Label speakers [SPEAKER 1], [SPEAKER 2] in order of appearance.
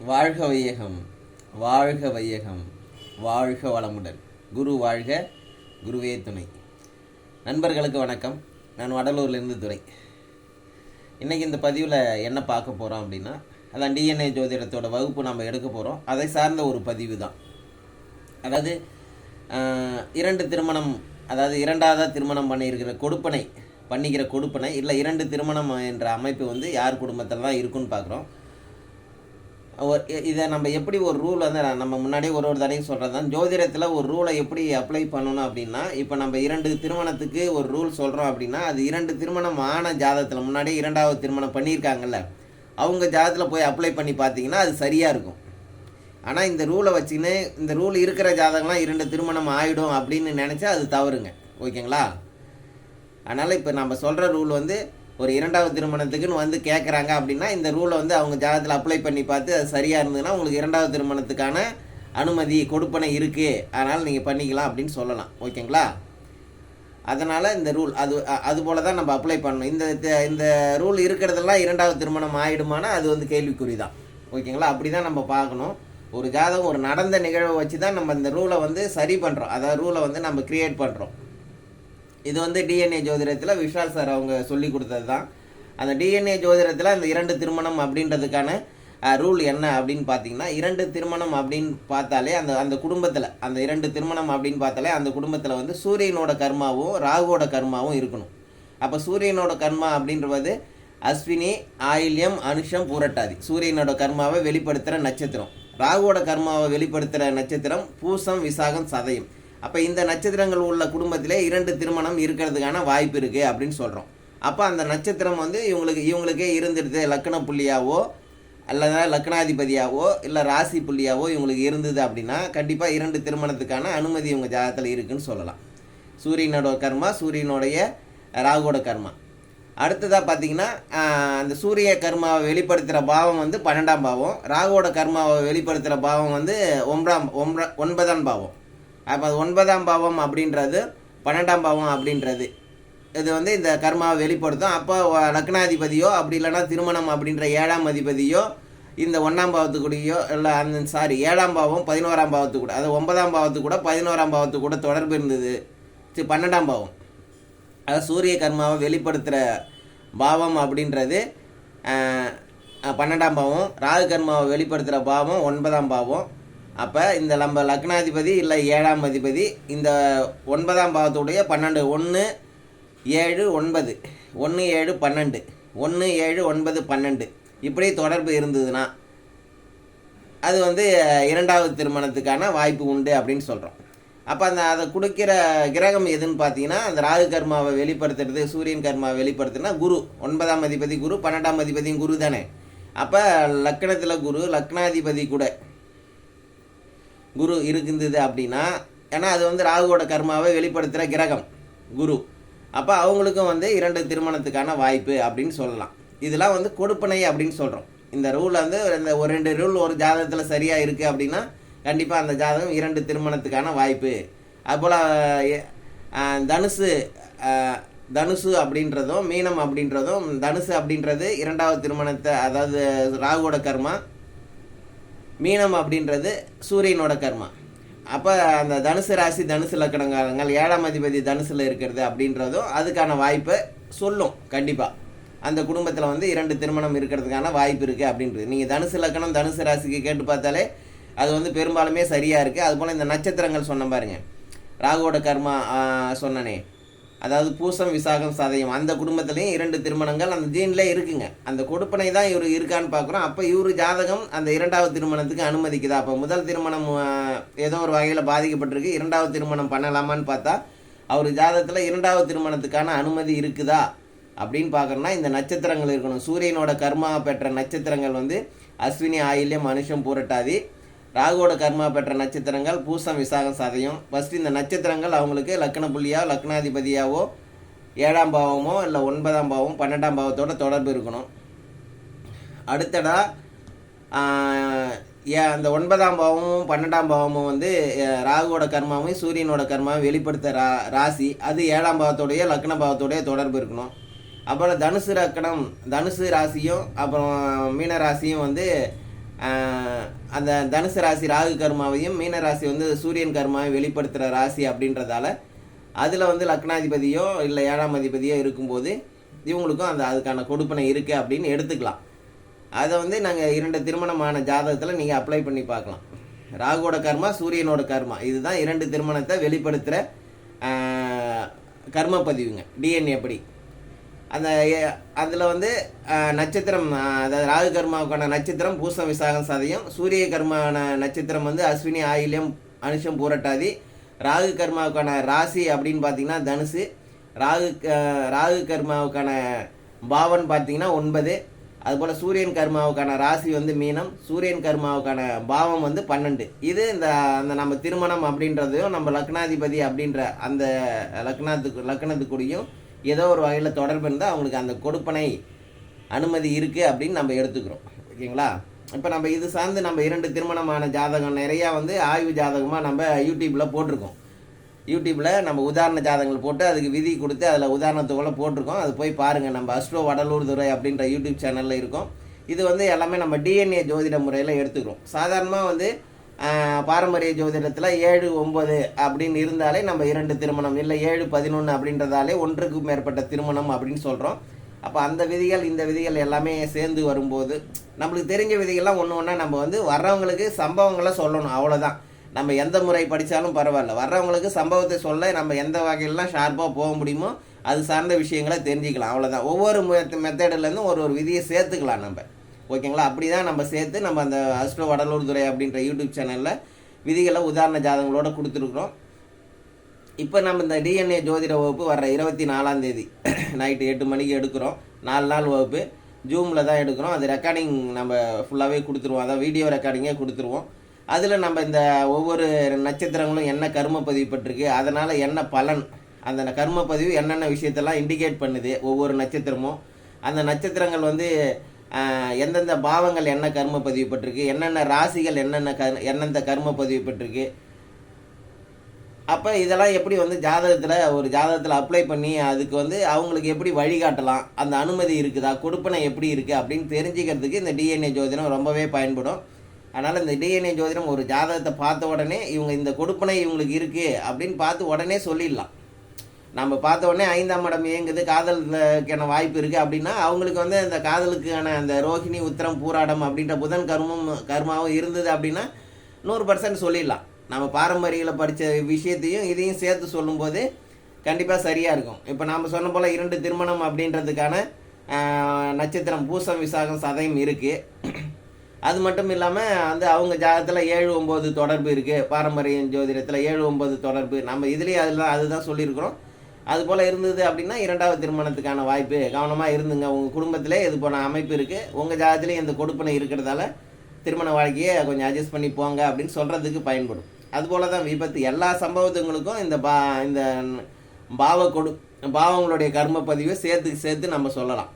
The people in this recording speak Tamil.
[SPEAKER 1] வாழ்க வையகம் வாழ்க வையகம் வாழ்க வளமுடன். குரு வாழ்க குருவே துணை. நண்பர்களுக்கு வணக்கம். நான் வடலூர்லேருந்து துறை இன்றைக்கி இந்த பதிவில் என்ன பார்க்க போகிறோம் அப்படின்னா அதான் டிஎன்ஏ ஜோதிடத்தோட வகுப்பு நம்ம எடுக்க போகிறோம் அதை சார்ந்த ஒரு பதிவு தான் அதாவது இரண்டு திருமணம் அதாவது இரண்டாவதாக திருமணம் பண்ணியிருக்கிற கொடுப்பனை பண்ணிக்கிற கொடுப்பனை இல்லை இரண்டு திருமணம் என்ற அமைப்பு வந்து யார் குடும்பத்தில் தான் இருக்குன்னு பார்க்குறோம். ஒரு இதை நம்ம எப்படி ஒரு ரூல் வந்து நம்ம முன்னாடியே ஒரு ஒரு தடையும் சொல்கிறது தான் ஜோதிடத்தில் ஒரு ரூலை எப்படி அப்ளை பண்ணணும் அப்படின்னா இப்போ நம்ம இரண்டு திருமணத்துக்கு ஒரு ரூல் சொல்கிறோம் அப்படின்னா அது இரண்டு திருமணம் ஆன ஜாதகத்தில் முன்னாடியே இரண்டாவது திருமணம் பண்ணியிருக்காங்கல்ல அவங்க ஜாதகத்தில் போய் அப்ளை பண்ணி பார்த்தீங்கன்னா அது சரியாக இருக்கும். ஆனால் இந்த ரூலை வச்சுக்கின்னு இந்த ரூல் இருக்கிற ஜாதகம்லாம் இரண்டு திருமணம் ஆகிடும் அப்படின்னு நினச்சா அது தவறுங்க. ஓகேங்களா? அதனால் இப்போ நம்ம சொல்கிற ரூல் வந்து ஒரு இரண்டாவது திருமணத்துக்குன்னு வந்து கேட்குறாங்க அப்படின்னா இந்த ரூலை வந்து அவங்க ஜாதகத்தில் அப்ளை பண்ணி பார்த்து அது சரியாக இருந்ததுன்னா உங்களுக்கு இரண்டாவது திருமணத்துக்கான அனுமதி கொடுப்பனை இருக்குது அதனால் நீங்கள் பண்ணிக்கலாம் அப்படின்னு சொல்லலாம். ஓகேங்களா? அதனால் இந்த ரூல் அது அது போல் தான் நம்ம அப்ளை பண்ணணும். இந்த இந்த ரூல் இருக்கிறதெல்லாம் இரண்டாவது திருமணம் ஆகிடுமானா அது வந்து கேள்விக்குறி தான் ஓகேங்களா? அப்படி தான் நம்ம பார்க்கணும். ஒரு ஜாதகம் ஒரு நடந்த நிகழ்வை வச்சு தான் நம்ம இந்த ரூலை வந்து சரி பண்ணுறோம் அதாவது ரூலை வந்து நம்ம கிரியேட் பண்ணுறோம் இது வந்து டிஎன்ஏ ஜோதிடத்தில் விஷால் சார் அவங்க சொல்லி கொடுத்தது தான் அந்த டிஎன்ஏ ஜோதிடத்தில் அந்த இரண்டு திருமணம் அப்படின்றதுக்கான ரூல் என்ன அப்படின்னு பார்த்தீங்கன்னா இரண்டு திருமணம் அப்படின்னு பார்த்தாலே அந்த அந்த குடும்பத்தில் அந்த இரண்டு திருமணம் அப்படின்னு பார்த்தாலே அந்த குடும்பத்தில் வந்து சூரியனோட கர்மாவும் ராகுவோட கர்மாவும் இருக்கணும். அப்போ சூரியனோட கர்மா அப்படின்றது அஸ்வினி ஆயில்யம் அனுஷம் பூரட்டாதி. சூரியனோட கர்மாவை வெளிப்படுத்துகிற நட்சத்திரம். ராகுவோட கர்மாவை வெளிப்படுத்துகிற நட்சத்திரம் பூசம் விசாகம் சதயம். அப்போ இந்த நட்சத்திரங்கள் உள்ள குடும்பத்திலே இரண்டு திருமணம் இருக்கிறதுக்கான வாய்ப்பு இருக்குது அப்படின்னு சொல்கிறோம் அப்போ அந்த நட்சத்திரம் வந்து இவங்களுக்கு இவங்களுக்கே இருந்துடுது லக்கண புள்ளியாவோ அல்லது லக்னாதிபதியாவோ இல்லை ராசி புள்ளியாவோ இவங்களுக்கு இருந்தது அப்படின்னா கண்டிப்பாக இரண்டு திருமணத்துக்கான அனுமதி இவங்க ஜாதகத்தில் இருக்குன்னு சொல்லலாம். சூரியனோட கர்மா சூரியனுடைய ராகுவோட கர்மா. அடுத்ததாக பார்த்தீங்கன்னா அந்த சூரிய கர்மாவை வெளிப்படுத்துகிற பாவம் வந்து பன்னெண்டாம் பாவம் ராகுவோட கர்மாவை வெளிப்படுத்துகிற பாவம் வந்து ஒன்பதாம் ஒன்ப ஒன்பதாம் பாவம். அப்போ அது ஒன்பதாம் பாவம் அப்படின்றது பன்னெண்டாம் பாவம் அப்படின்றது. இது வந்து இந்த கர்மாவை வெளிப்படுத்தும். அப்போ லக்னாதிபதியோ அப்படி இல்லைன்னா திருமணம் அப்படின்ற ஏழாம் அதிபதியோ இந்த ஒன்றாம் பாவத்துக்குடியோ இல்லை அந்த சாரி ஏழாம் பாவம் பதினோராம் பாவத்து கூட அது ஒன்பதாம் பாவத்து கூட பதினோராம் பாவத்து கூட தொடர்பு இருந்தது. சரி பன்னெண்டாம் பாவம். அதாவது சூரிய கர்மாவை வெளிப்படுத்துகிற பாவம் அப்படின்றது பன்னெண்டாம் பாவம். ராகு கர்மாவை வெளிப்படுத்துகிற பாவம் ஒன்பதாம் பாவம். அப்போ இந்த நம்ம லக்னாதிபதி இல்லை ஏழாம் அதிபதி இந்த ஒன்பதாம் பாவத்துடைய பன்னெண்டு ஒன்று ஏழு ஒன்பது. ஒன்று ஏழு பன்னெண்டு. ஒன்று ஏழு ஒன்பது பன்னெண்டு. இப்படி தொடர்பு இருந்ததுன்னா அது வந்து இரண்டாவது திருமணத்துக்கான வாய்ப்பு உண்டு அப்படின்னு சொல்கிறோம் அப்போ அந்த அதை கொடுக்கிற கிரகம் எதுன்னு பார்த்தீங்கன்னா அந்த ராகு கர்மாவை வெளிப்படுத்துறது சூரியன் கர்மாவை வெளிப்படுத்துனா குரு. ஒன்பதாம் அதிபதி குரு பன்னெண்டாம் அதிபதியும் குரு தானே. அப்போ லக்கணத்தில் குரு லக்னாதிபதி கூட குரு இருந்தது அப்படின்னா ஏன்னா அது வந்து ராகுவோட கர்மாவை வெளிப்படுத்துகிற கிரகம் குரு. அப்போ அவங்களுக்கும் வந்து இரண்டு திருமணத்துக்கான வாய்ப்பு அப்படின்னு சொல்லலாம். இதெல்லாம் வந்து கொடுப்பனை அப்படின்னு சொல்கிறோம் இந்த ரூல் வந்து இந்த ஒரு ரெண்டு ரூல் ஒரு ஜாதகத்தில் சரியாக இருக்குது அப்படின்னா கண்டிப்பாக அந்த ஜாதகம் இரண்டு திருமணத்துக்கான வாய்ப்பு. அதுபோல் தனுசு தனுசு அப்படின்றதும் மீனம் அப்படின்றதும் தனுசு அப்படின்றது இரண்டாவது திருமணத்தை அதாவது ராகுவோட கர்மா மீனம் அப்படின்றது சூரியனோட கர்மா. அப்போ அந்த தனுசு ராசி தனுசு லக்கணங்காரங்கள் ஏழாம் அதிபதி தனுசில் இருக்கிறது அப்படின்றதும் அதுக்கான வாய்ப்பை சொல்லும் கண்டிப்பாக அந்த குடும்பத்தில் வந்து இரண்டு திருமணம் இருக்கிறதுக்கான வாய்ப்பு இருக்குது அப்படின்றது. நீங்கள் தனுசு லக்கணம் தனுசு ராசிக்கு கேட்டு பார்த்தாலே அது வந்து பெரும்பாலுமே சரியாக இருக்குது அதுபோல் இந்த நட்சத்திரங்கள் சொன்ன பாருங்கள் ராகுவோட கர்மா சொன்னனே. அதாவது பூசம் விசாகம் சதயம். அந்த குடும்பத்துலேயும் இரண்டு திருமணங்கள் அந்த ஜீன்லேயே இருக்குங்க. அந்த கொடுப்பனை தான் இவர் இருக்கான்னு பார்க்குறோம் அப்போ இவர் ஜாதகம் அந்த இரண்டாவது திருமணத்துக்கு அனுமதிக்குதா? அப்போ முதல் திருமணம் ஏதோ ஒரு வகையில் பாதிக்கப்பட்டிருக்கு. இரண்டாவது திருமணம் பண்ணலாமான்னு பார்த்தா அவர் ஜாதகத்தில் இரண்டாவது திருமணத்துக்கான அனுமதி இருக்குதா? அப்படின்னு பார்க்குறோன்னா இந்த நட்சத்திரங்கள் இருக்கணும். சூரியனோட கர்மா பெற்ற நட்சத்திரங்கள் வந்து அஸ்வினி ஆயில்யம் மனுஷம் பூரட்டாதி. ராகுவோட கர்மா பெற்ற நட்சத்திரங்கள் பூசம் விசாகம் சதயம் ஃபஸ்ட்டு இந்த நட்சத்திரங்கள் அவங்களுக்கு லக்ன புள்ளியாக லக்னாதிபதியாவோ ஏழாம் பாவமோ இல்லை ஒன்பதாம் பாவம் பன்னெண்டாம் பாவத்தோட தொடர்பு இருக்கணும். அடுத்ததா ஏ- அந்த ஒன்பதாம் பாவமும் பன்னெண்டாம் பாவமும் வந்து ராகுவோட கர்மாவும் சூரியனோட கர்மாவும் வெளிப்படுத்த ரா ராசி அது ஏழாம் பாவத்தோடைய லக்ன பாவத்தோடைய தொடர்பு இருக்கணும். அப்புறம் தனுசு லக்கணம் தனுசு ராசியும் அப்புறம் மீன ராசியும் வந்து அந்த தனுசு ராசி ராகு கர்மாவையும் மீன ராசி வந்து சூரியன் கர்மாவை வெளிப்படுத்துகிற ராசி அப்படின்றதால அதில் வந்து லக்னாதிபதியோ இல்லை ஏழாம் அதிபதியோ இருக்கும்போது இவங்களுக்கும் அந்த அதுக்கான கொடுப்பனை இருக்குது அப்படின்னு எடுத்துக்கலாம். அதை வந்து நாங்கள் இரண்டு திருமணமான ஜாதகத்தில் நீங்கள் அப்ளை பண்ணி பார்க்கலாம். ராகுவோட கர்மா சூரியனோட கர்மா. இதுதான் இரண்டு திருமணத்தை வெளிப்படுத்துகிற கர்ம பதிவுங்க டிஎன்ஏ படி. அந்த அதில் வந்து நட்சத்திரம் அதாவது ராகு கர்மாவுக்கான நட்சத்திரம் பூசம் விசாகம் சதயம் சூரிய கர்மான நட்சத்திரம் வந்து அஸ்வினி ஆயில்யம் அனுஷம் பூரட்டாதி. ராகு கர்மாவுக்கான ராசி அப்படின்னு பார்த்தீங்கன்னா தனுசு. ராகு ராகு கர்மாவுக்கான பாவன் பார்த்தீங்கன்னா ஒன்பது. அதுபோல் சூரியன் கர்மாவுக்கான ராசி வந்து மீனம். சூரியன் கர்மாவுக்கான பாவம் வந்து பன்னெண்டு. இது இந்த அந்த நம்ம திருமணம் அப்படின்றதையும் நம்ம லக்னாதிபதி அப்படின்ற அந்த லக்னத்துக்கு லக்னத்துக்குடியும் ஏதோ ஒரு வகையில் தொடர்பு இருந்தால் அவங்களுக்கு அந்த கொடுப்பனை அனுமதி இருக்குது அப்படின்னு நம்ம எடுத்துக்கிறோம். ஓகேங்களா? இப்போ நம்ம இது சார்ந்து நம்ம இரண்டு திருமணமான ஜாதகம் நிறையா வந்து ஆய்வு ஜாதகமாக நம்ம யூடியூப்பில் போட்டிருக்கோம். யூடியூப்பில் நம்ம உதாரண ஜாதகங்கள் போட்டு அதுக்கு விதி கொடுத்து அதில் உதாரணத்துக்குள்ள போட்டிருக்கோம். அது போய் பாருங்கள் நம்ம அஸ்ட்ரோ வடலூர் துறை அப்படின்ற யூடியூப் சேனலில் இருக்கும். இது வந்து எல்லாமே நம்ம டிஎன்ஏ ஜோதிட முறையில் எடுத்துக்கிறோம். சாதாரணமாக வந்து பாரம்பரிய ஜோதிடத்தில் ஏழு ஒம்பது அப்படின்னு இருந்தாலே நம்ம இரண்டு திருமணம் இல்லை ஏழு பதினொன்று அப்படின்றதாலே ஒன்றுக்கு மேற்பட்ட திருமணம் அப்படின்னு சொல்கிறோம் அப்போ அந்த விதிகள் இந்த விதிகள் எல்லாமே சேர்ந்து வரும்போது நம்மளுக்கு தெரிஞ்ச விதிகள்லாம் ஒன்று ஒன்றா நம்ம வந்து வர்றவங்களுக்கு சம்பவங்களை சொல்லணும் அவ்வளோதான் நம்ம எந்த முறை படித்தாலும் பரவாயில்ல. வர்றவங்களுக்கு சம்பவத்தை சொல்ல நம்ம எந்த வகையிலலாம் ஷார்ப்பாக போக முடியுமோ அது சார்ந்த விஷயங்களை தெரிஞ்சுக்கலாம் அவ்வளோதான் ஒவ்வொரு மெத்தடிலேருந்தும் ஒரு ஒரு விதியை சேர்த்துக்கலாம் நம்ம. ஓகேங்களா? அப்படி தான் நம்ம சேர்த்து நம்ம அந்த அஸ்ட்ரோ வடலூர் துறை அப்படின்ற யூடியூப் சேனலில் விதிகளை உதாரண ஜாதகங்களோட கொடுத்துருக்குறோம். இப்போ நம்ம இந்த டிஎன்ஏ ஜோதிட வகுப்பு வர்ற இருபத்தி நாலாம் தேதி. நைட்டு எட்டு மணிக்கு எடுக்கிறோம். நாலு நாள் வகுப்பு. ஜூமில் தான் எடுக்கிறோம். அது ரெக்கார்டிங் நம்ம ஃபுல்லாகவே கொடுத்துருவோம். அதான் வீடியோ ரெக்கார்டிங்கே கொடுத்துருவோம். அதில் நம்ம இந்த ஒவ்வொரு நட்சத்திரங்களும் என்ன கர்ம பதிவுப்பட்டிருக்கு அதனால் என்ன பலன் அந்த கர்ம பதிவு என்னென்ன விஷயத்தெல்லாம் இண்டிகேட் பண்ணுது ஒவ்வொரு நட்சத்திரமும். அந்த நட்சத்திரங்கள் வந்து எந்தெந்த பாவங்கள் என்ன கர்ம பதிவுப்பட்டிருக்கு என்னென்ன ராசிகள் என்னென்ன கர் எந்தெந்த கர்ம பதிவுப்பட்டிருக்கு அப்போ இதெல்லாம் எப்படி வந்து ஜாதகத்தில் ஒரு ஜாதகத்தில் அப்ளை பண்ணி அதுக்கு வந்து அவங்களுக்கு எப்படி வழிகாட்டலாம் அந்த அனுமதி இருக்குதா கொடுப்பனை எப்படி இருக்குது அப்படின்னு தெரிஞ்சுக்கிறதுக்கு இந்த டிஎன்ஏ ஜோதிடம் ரொம்பவே பயன்படும். அதனால் இந்த டிஎன்ஏ ஜோதிடம் ஒரு ஜாதகத்தை பார்த்த உடனே இவங்க இந்த கொடுப்பனை இவங்களுக்கு இருக்குது அப்படின்னு பார்த்து உடனே சொல்லிடலாம். நம்ம பார்த்த உடனே ஐந்தாம் இடம் இயங்குது காதலுக்கான வாய்ப்பு இருக்குது அப்படின்னா அவங்களுக்கு வந்து அந்த காதலுக்கான அந்த ரோஹிணி உத்திரம் பூராடம் அப்படின்ற புதன் கர்மம் கர்மாவும் இருந்தது அப்படின்னா நூறு பர்சன்ட் சொல்லிடலாம். நம்ம பாரம்பரியத்தில் படித்த விஷயத்தையும் இதையும் சேர்த்து சொல்லும்போது கண்டிப்பாக சரியாக இருக்கும். இப்போ நாம் சொன்ன போல் இரண்டு திருமணம் அப்படின்றதுக்கான நட்சத்திரம் பூசம் விசாகம் சதயம் இருக்குது அது மட்டும் இல்லாமல் வந்து அவங்க ஜாதகத்தில் ஏழு ஒம்பது தொடர்பு இருக்குது பாரம்பரிய ஜோதிடத்தில் ஏழு ஒம்பது தொடர்பு. நம்ம இதுலேயே அதில் அதுதான் சொல்லியிருக்கிறோம். அது போல் இருந்தது அப்படின்னா இரண்டாவது திருமணத்துக்கான வாய்ப்பு. கவனமாக இருந்துங்க. உங்கள் குடும்பத்திலே இது போன அமைப்பு இருக்குது உங்கள் ஜாதகத்திலே இந்த கொடுப்பனை இருக்கிறதால திருமண வாழ்க்கையை கொஞ்சம் அட்ஜஸ்ட் பண்ணி போங்க அப்படின்னு சொல்கிறதுக்கு பயன்படும். அதுபோல தான் விபத்து. எல்லா சம்பவத்துங்களுக்கும் இந்த பா இந்த பாவ கொடு பாவங்களுடைய கர்ம பதிவை சேர்த்து சேர்த்து நம்ம சொல்லலாம்.